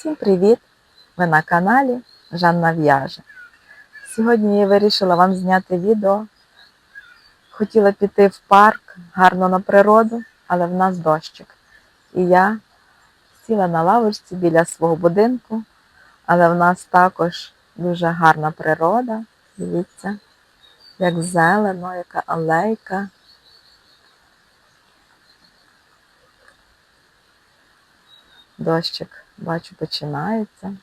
Всім привіт! Ви на каналі Жанна В'яже. Сьогодні я вирішила вам зняти відео. Хотіла піти в парк, гарно на природу, але в нас дощик. І я сіла на лавочці біля свого будинку, але в нас також дуже гарна природа. Дивіться, як зелено, яка алейка. Дощик, бачу, починається.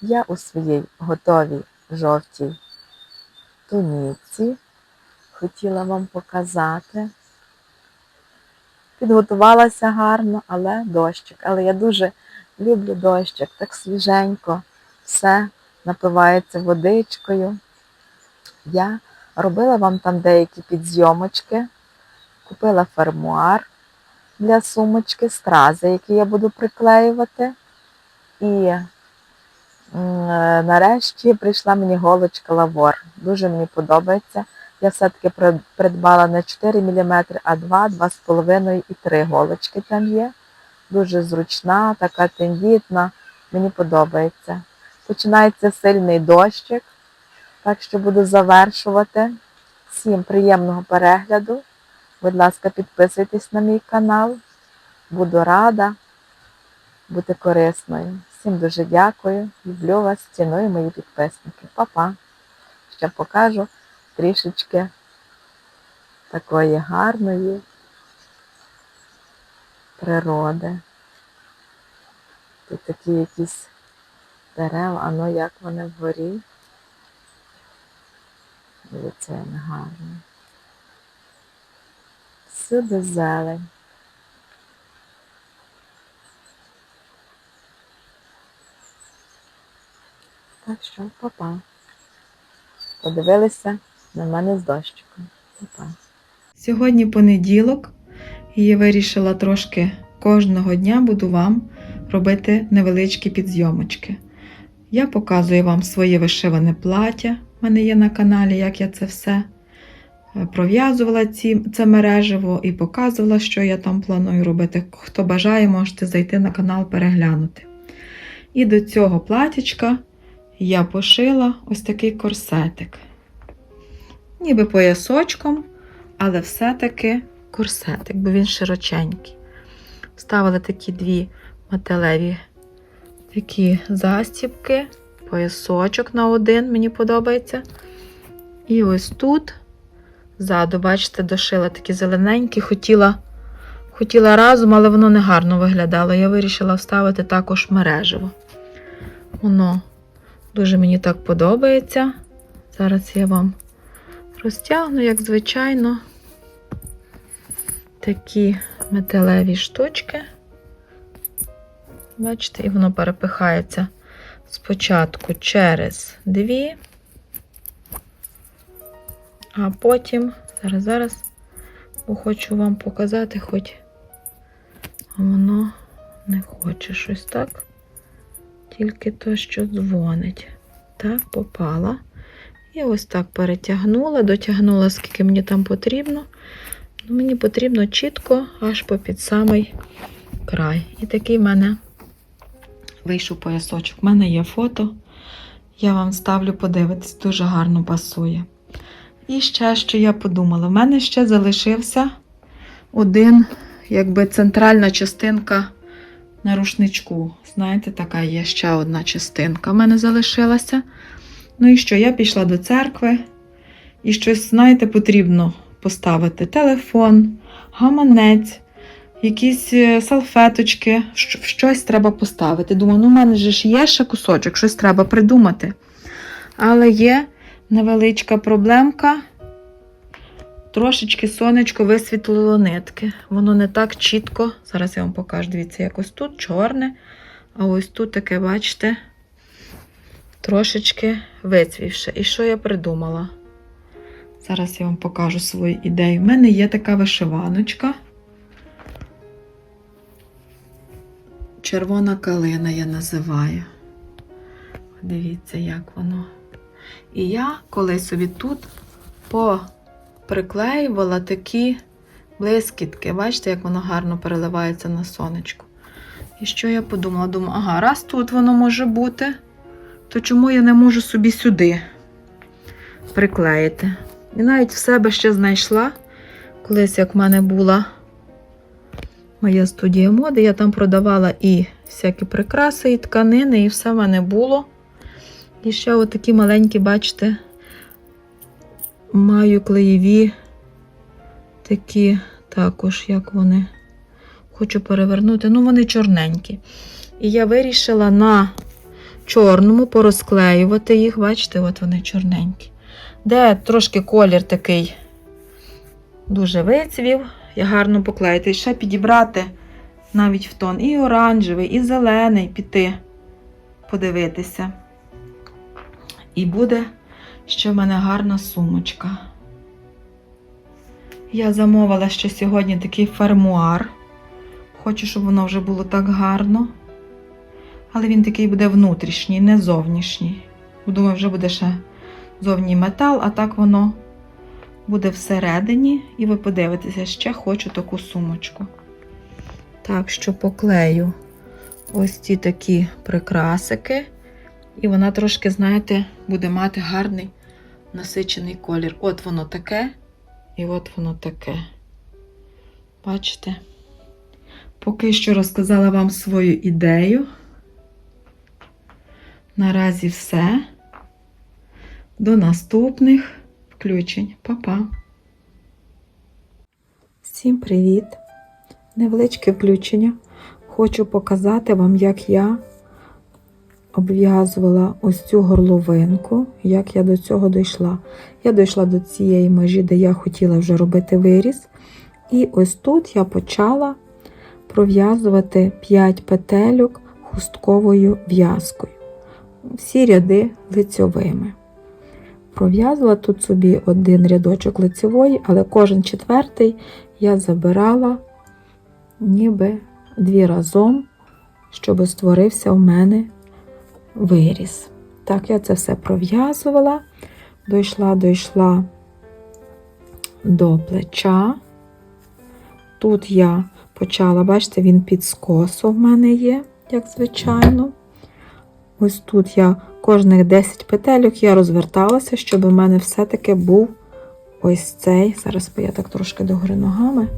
Я у своїй готовій жовтій туніці хотіла вам показати. Підготувалася гарно, але дощик. Але я дуже люблю дощик, так свіженько, все напивається водичкою. Я робила вам там деякі підзйомочки, купила фермуар для сумочки, стрази, які я буду приклеювати. І е, нарешті прийшла мені голочка лавор. Дуже мені подобається. Я все-таки придбала не 4 мм, а 2, 2,5 і 3 голочки там є. Дуже зручна, така тендітна. Мені подобається. Починається сильний дощик, так що буду завершувати. Всім приємного перегляду. Будь ласка, підписуйтесь на мій канал. Буду рада бути корисною. Всім дуже дякую. Люблю вас, ціную мої підписники. Па-па. Ще покажу трішечки такої гарної природи. Тут такі якісь дерева, а ну як вони вгорі. Як гарно. Всюди зелень. Так що, папа. Подивилися на мене з дощиком. Папа. Сьогодні понеділок, і я вирішила трошки кожного дня буду вам робити невеличкі підзйомочки. Я показую вам своє вишиване плаття. У мене є на каналі, як я це все пров'язувала ці, це мережево і показувала, що я там планую робити. Хто бажає, можете зайти на канал переглянути. І до цього платічка я пошила ось такий корсетик. Ніби поясочком, але все-таки корсетик, бо він широченький. Вставили такі дві металеві такі застібки, поясочок на один, мені подобається. І ось тут ззаду, бачите, дошила такі зелененькі, хотіла, хотіла разом, але воно не гарно виглядало. Я вирішила вставити також мережево. Воно дуже мені так подобається. Зараз я вам розтягну, як звичайно, такі металеві штучки. Бачите, і воно перепихається спочатку через дві, а потім, зараз, зараз, бо хочу вам показати, хоч воно не хоче щось так. Тільки то, що дзвонить. Так, попала. І ось так перетягнула, дотягнула, скільки мені там потрібно. Ну, мені потрібно чітко аж по під самий край. І такий в мене вийшов поясочок. У мене є фото. Я вам ставлю подивитись, дуже гарно пасує. І ще, що я подумала, в мене ще залишився один, якби центральна частинка на рушничку. Знаєте, така є ще одна частинка в мене залишилася. Ну і що, я пішла до церкви, і щось, знаєте, потрібно поставити телефон, гаманець, якісь е, салфеточки, щось треба поставити. Думаю, ну в мене ж є ще кусочок, щось треба придумати. Але є невеличка проблемка. Трошечки сонечко висвітлило нитки. Воно не так чітко. Зараз я вам покажу. Дивіться, якось тут чорне, а ось тут таке, бачите, трошечки вицвівше. І що я придумала? Зараз я вам покажу свою ідею. У мене є така вишиваночка. Червона калина я називаю. Дивіться, як воно. І я колись собі тут поприклеювала такі блискітки. Бачите, як воно гарно переливається на сонечку. І що я подумала? Думаю, ага, раз тут воно може бути, то чому я не можу собі сюди приклеїти? І навіть в себе ще знайшла, колись як в мене була моя студія моди, я там продавала і всякі прикраси, і тканини, і все в мене було. І ще отакі маленькі, бачите, маю клеєві такі також, як вони. Хочу перевернути. Ну, вони чорненькі. І я вирішила на чорному порозклеювати їх. Бачите, от вони чорненькі. Де трошки колір такий дуже вицвів, я гарно поклеїти. Ще підібрати навіть в тон і оранжевий, і зелений піти, подивитися. І буде ще в мене гарна сумочка. Я замовила ще сьогодні такий фермуар. Хочу, щоб воно вже було так гарно. Але він такий буде внутрішній, не зовнішній. Думаю, вже буде ще зовній метал, а так воно буде всередині. І ви подивитеся, ще хочу таку сумочку. Так що поклею ось ці такі прикрасики. І вона трошки, знаєте, буде мати гарний насичений колір. От воно таке, і от воно таке. Бачите? Поки що розказала вам свою ідею. Наразі все. До наступних включень. Па-па! Всім привіт! Невеличке включення. Хочу показати вам, як я обв'язувала ось цю горловинку, як я до цього дійшла. Я дійшла до цієї межі, де я хотіла вже робити виріз. І ось тут я почала пров'язувати 5 петельок хустковою в'язкою. Всі ряди лицьовими. Пров'язала тут собі один рядочок лицевої, але кожен четвертий я забирала ніби дві разом, щоб створився у мене виріз. Так, я це все пров'язувала, дійшла, дійшла до плеча. Тут я почала, бачите, він під скосу в мене є, як звичайно. Ось тут я кожних 10 петельок я розверталася, щоб у мене все-таки був ось цей. Зараз я так трошки догори ногами.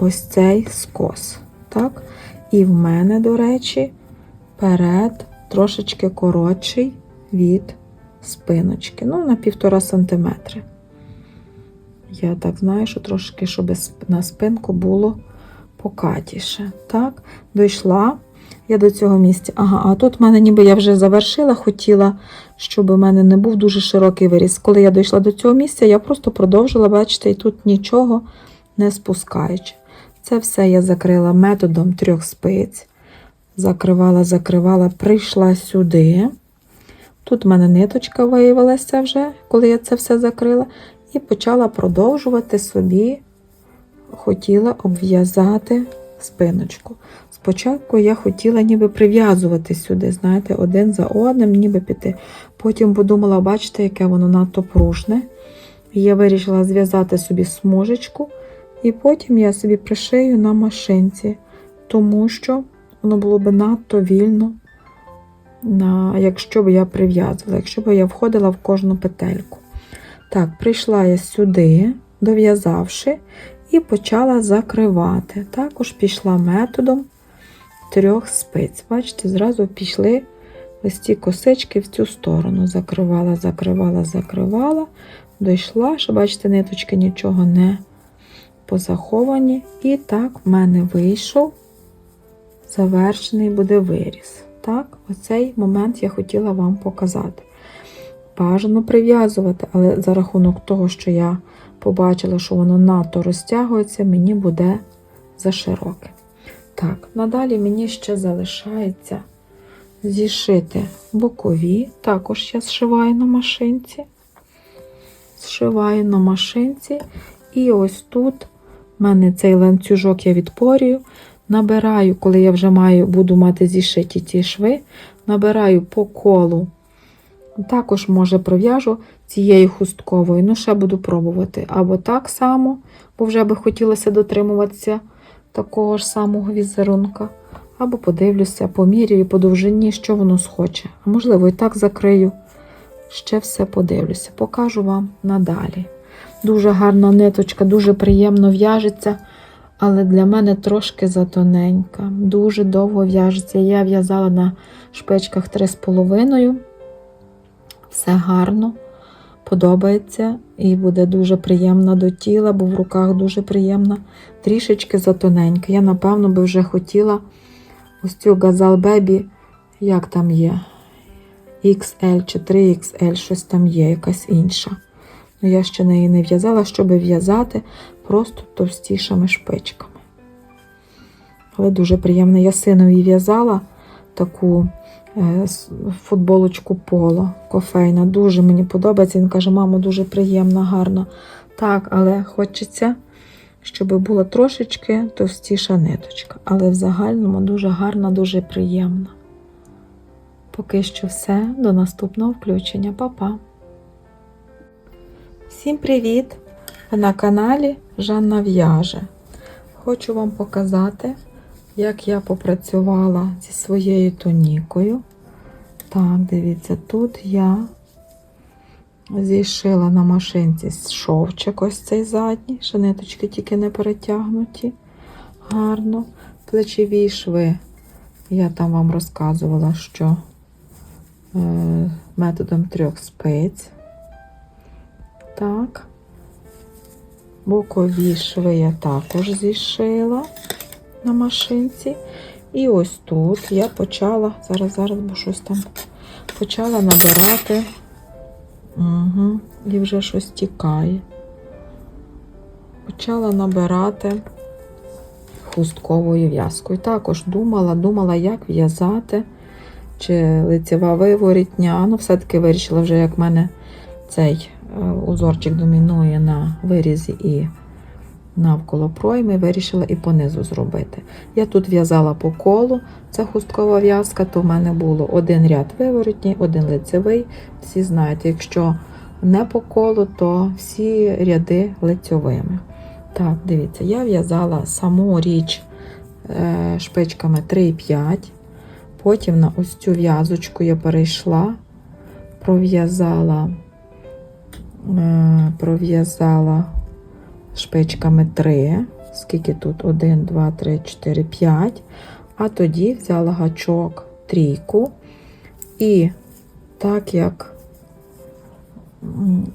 Ось цей скос. Так? І в мене, до речі, перед трошечки коротший від спиночки. Ну, на півтора сантиметри. Я так знаю, що трошки, щоб на спинку було покатіше. Так, дійшла я до цього місця. Ага, а тут в мене ніби я вже завершила, хотіла, щоб у мене не був дуже широкий виріз. Коли я дійшла до цього місця, я просто продовжила, бачите, і тут нічого не спускаючи. Це все я закрила методом трьох спиць. Закривала, закривала, прийшла сюди. Тут в мене ниточка виявилася вже, коли я це все закрила, і почала продовжувати собі, хотіла обв'язати спиночку. Спочатку я хотіла ніби прив'язувати сюди, знаєте, один за одним, ніби піти. Потім подумала, бачите, яке воно надто пружне. І я вирішила зв'язати собі смужечку, і потім я собі пришию на машинці, тому що воно було б надто вільно, якщо б я прив'язувала, якщо б я входила в кожну петельку. Так, прийшла я сюди, дов'язавши, і почала закривати. Також пішла методом трьох спиць. Бачите, зразу пішли ось ці косички в цю сторону. Закривала, закривала, закривала, дійшла, що, бачите, ниточки нічого не позаховані. І так в мене вийшов завершений буде виріз. Так, оцей момент я хотіла вам показати. Бажано прив'язувати, але за рахунок того, що я побачила, що воно надто розтягується, мені буде зашироке. Так, надалі мені ще залишається зішити бокові. Також я зшиваю на машинці. Зшиваю на машинці. І ось тут в мене цей ланцюжок я відпорюю. Набираю, коли я вже маю, буду мати зішиті ті шви, набираю по колу. Також, може, пров'яжу цією хустковою. Ну, ще буду пробувати. Або так само, бо вже би хотілося дотримуватися такого ж самого візерунка. Або подивлюся, поміряю по довжині, що воно схоче. А можливо, і так закрию. Ще все подивлюся. Покажу вам надалі. Дуже гарна ниточка, дуже приємно в'яжеться, але для мене трошки затоненька. Дуже довго в'яжеться. Я в'язала на шпичках 3,5. Все гарно, подобається і буде дуже приємна до тіла, бо в руках дуже приємна. Трішечки затоненька. Я, напевно, би вже хотіла ось цю Gazal Baby, як там є? XL чи 3XL, щось там є, якась інша. Ну, я ще неї не в'язала, щоб в'язати просто товстішими шпичками. Але дуже приємно. Я синові в'язала таку е, футболочку поло кофейна. Дуже мені подобається. Він каже, мамо, дуже приємна, гарна. Так, але хочеться, щоб була трошечки товстіша ниточка. Але в загальному дуже гарна, дуже приємна. Поки що все. До наступного включення. Па-па! Всім привіт! На каналі Жанна В'яже. Хочу вам показати, як я попрацювала зі своєю тонікою. Так, дивіться, тут я зішила на машинці шовчик ось цей задній, ще ниточки тільки не перетягнуті. Гарно. Плечові шви. Я там вам розказувала, що е, методом трьох спиць. Так. Бокові шви я також зішила на машинці. І ось тут я почала, зараз, зараз, бо щось там почала набирати. Угу, і вже щось тікає. Почала набирати хустковою в'язкою. Також думала, думала, як в'язати, чи лицева виворітня. Ну, все-таки вирішила вже, як в мене цей узорчик домінує на вирізі і навколо пройми, вирішила і понизу зробити. Я тут в'язала по колу, це хусткова в'язка, то в мене було один ряд виворотній, один лицевий. Всі знаєте, якщо не по колу, то всі ряди лицьовими. Так, дивіться, я в'язала саму річ е, шпичками 3,5. Потім на ось цю в'язочку я перейшла, пров'язала е, пров'язала шпичками 3, скільки тут 1, 2, 3, 4, 5. А тоді взяла гачок трійку. І так як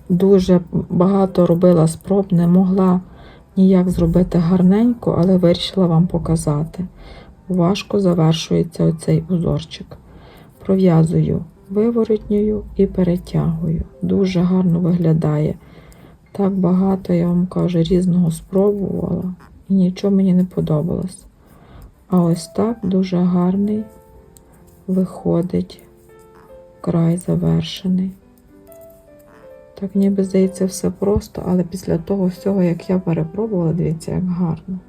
дуже багато робила спроб, не могла ніяк зробити гарненько, але вирішила вам показати. Важко завершується оцей узорчик. Пров'язую виворотньою і перетягую. Дуже гарно виглядає. Так багато, я вам кажу, різного спробувала і нічого мені не подобалось. А ось так дуже гарний виходить край завершений. Так ніби здається все просто, але після того всього, як я перепробувала, дивіться, як гарно.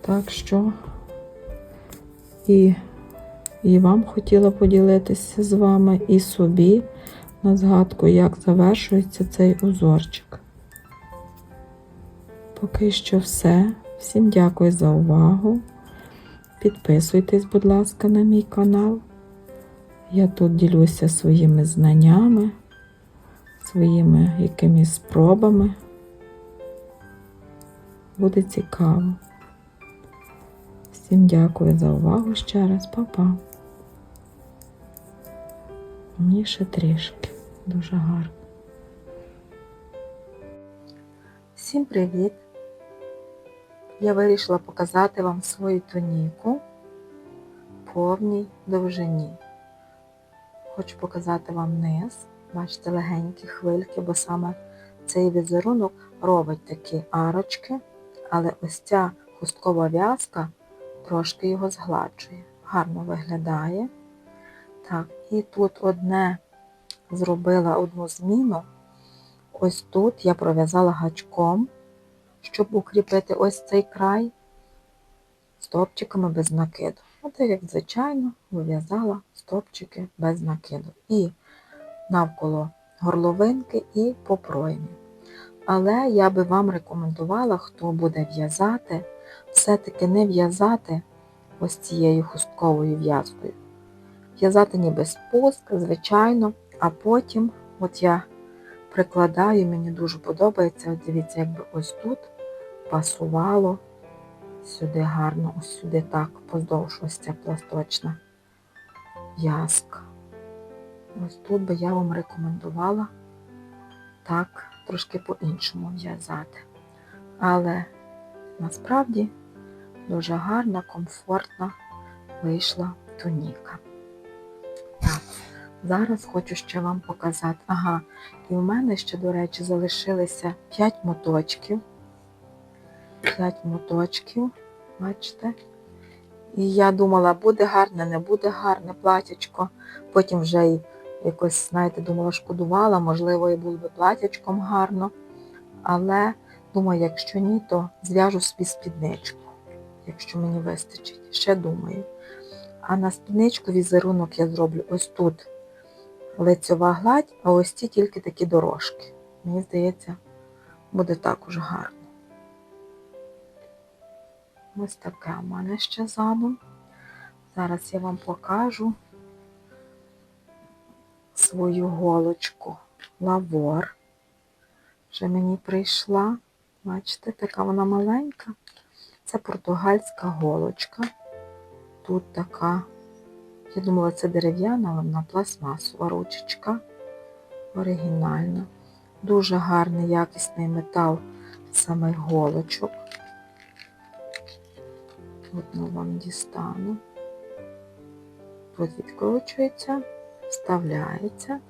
Так що і, і вам хотіла поділитися з вами, і собі на згадку, як завершується цей узорчик. Поки що все. Всім дякую за увагу. Підписуйтесь, будь ласка, на мій канал. Я тут ділюся своїми знаннями, своїми якимись спробами. Буде цікаво. Всім дякую за увагу ще раз, Па-па. Мені ще трішки. Дуже гарно. Всім привіт! Я вирішила показати вам свою тоніку повній довжині. Хочу показати вам низ. Бачите, легенькі хвильки, бо саме цей візерунок робить такі арочки, але ось ця хусткова в'язка трошки його згладжує. Гарно виглядає. Так, і тут одне зробила одну зміну. Ось тут я пров'язала гачком, щоб укріпити ось цей край стовпчиками без накиду. От як звичайно вив'язала стовпчики без накиду. І навколо горловинки і по проймі. Але я би вам рекомендувала, хто буде в'язати, все-таки не в'язати ось цією хустковою в'язкою. В'язати ніби спуск, звичайно, а потім от я прикладаю, мені дуже подобається. От дивіться, якби ось тут пасувало сюди гарно, ось сюди так, поздовж ось ця пласточна в'язка. Ось тут би я вам рекомендувала так трошки по-іншому в'язати. Але насправді дуже гарна, комфортна вийшла туніка. Зараз хочу ще вам показати. Ага, і в мене ще, до речі, залишилися 5 моточків. 5 моточків, бачите? І я думала, буде гарне, не буде гарне платячко. Потім вже й якось, знаєте, думала, шкодувала, можливо, і було би платячком гарно. Але думаю, якщо ні, то зв'яжу собі спідничку, якщо мені вистачить. Ще думаю. А на спідничку візерунок я зроблю ось тут лицьова гладь, а ось ці тільки такі дорожки. Мені здається, буде також гарно. Ось таке у мене ще ззаду. Зараз я вам покажу свою голочку лавор. Вже мені прийшла. Бачите, така вона маленька. Це португальська голочка. Тут така, я думала, це дерев'яна, але вона пластмасова ручечка. Оригінальна. Дуже гарний якісний метал самих голочок. Одну вам дістану. Тут відкручується, вставляється.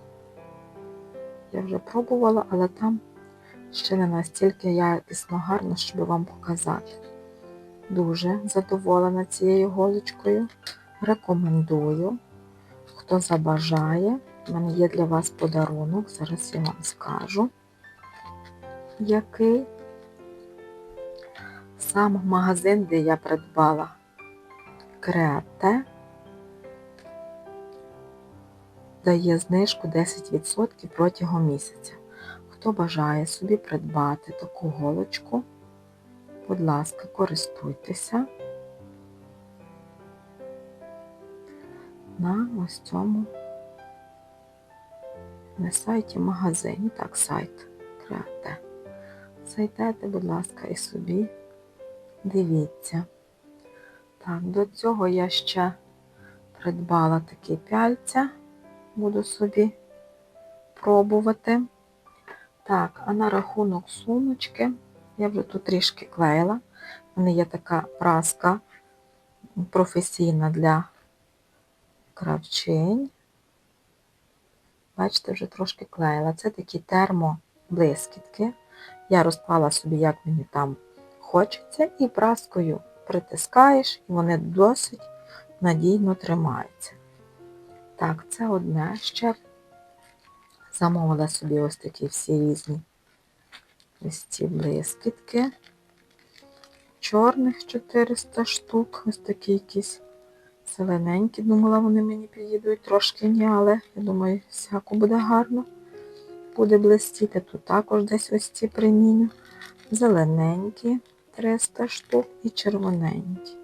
Я вже пробувала, але там ще не настільки якісно гарно, щоб вам показати. Дуже задоволена цією голочкою. Рекомендую. Хто забажає, в мене є для вас подарунок, зараз я вам скажу, який. Сам магазин, де я придбала Креате, дає знижку 10% протягом місяця. Хто бажає собі придбати таку голочку, будь ласка, користуйтеся на ось цьому на сайті магазині, так, сайт Креате. Зайдете, будь ласка, і собі дивіться. Так, до цього я ще придбала такі пяльця, буду собі пробувати. Так, а на рахунок сумочки, я вже тут трішки клеїла. У мене є така праска професійна для кравчинь. Бачите, вже трошки клеїла. Це такі термоблискітки. Я розклала собі, як мені там хочеться, і праскою притискаєш, і вони досить надійно тримаються. Так, це одне. Ще замовила собі ось такі всі різні ось ці блискітки. Чорних 400 штук, ось такі якісь зелененькі. Думала, вони мені підійдуть трошки ні, але я думаю, всяко буде гарно. Буде блистіти. Тут також десь ось ці приміню. Зелененькі 300 штук і червоненькі.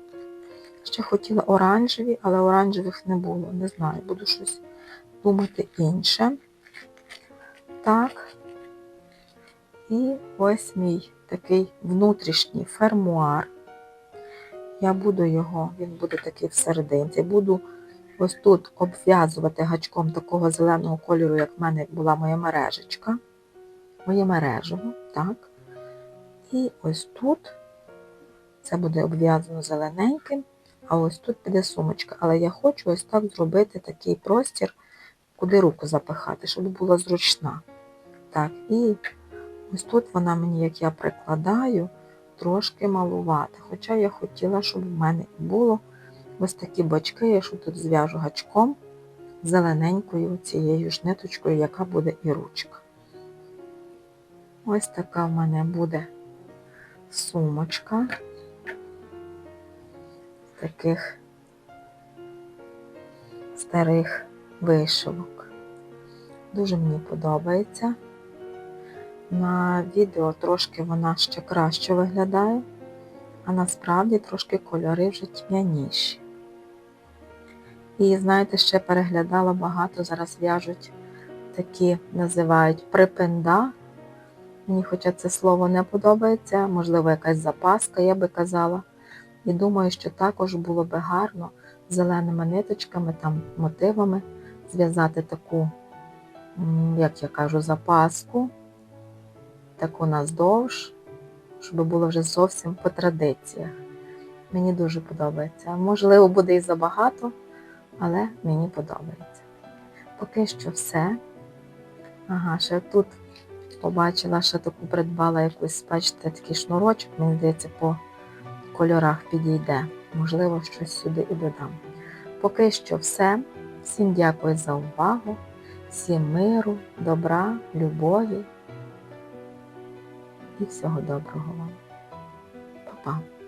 Ще хотіла оранжеві, але оранжевих не було. Не знаю, буду щось думати інше. Так. І ось мій такий внутрішній фермуар. Я буду його, він буде такий всерединці. Буду ось тут обв'язувати гачком такого зеленого кольору, як в мене була моя мережечка. Моє мережево, так. І ось тут це буде обв'язано зелененьким, а ось тут піде сумочка. Але я хочу ось так зробити такий простір, куди руку запихати, щоб була зручна. Так, і ось тут вона мені, як я прикладаю, трошки малувати. Хоча я хотіла, щоб в мене було ось такі бочки, я що тут зв'яжу гачком зелененькою цією ж ниточкою, яка буде і ручка. Ось така в мене буде сумочка з таких старих вишивок. Дуже мені подобається. На відео трошки вона ще краще виглядає, а насправді трошки кольори вже тьмяніші. І знаєте, ще переглядала багато, зараз в'яжуть такі, називають припинда. Мені хоча це слово не подобається, можливо, якась запаска, я би казала. І думаю, що також було би гарно зеленими ниточками, там мотивами зв'язати таку, як я кажу, запаску, таку наздовж, щоб було вже зовсім по традиціях. Мені дуже подобається. Можливо, буде і забагато, але мені подобається. Поки що все. Ага, ще тут побачила, ще таку придбала якусь, бачите, такий шнурочок, мені здається, по кольорах підійде. Можливо, щось сюди і додам. Поки що все. Всім дякую за увагу, всім миру, добра, любові і всього доброго вам. Па-па.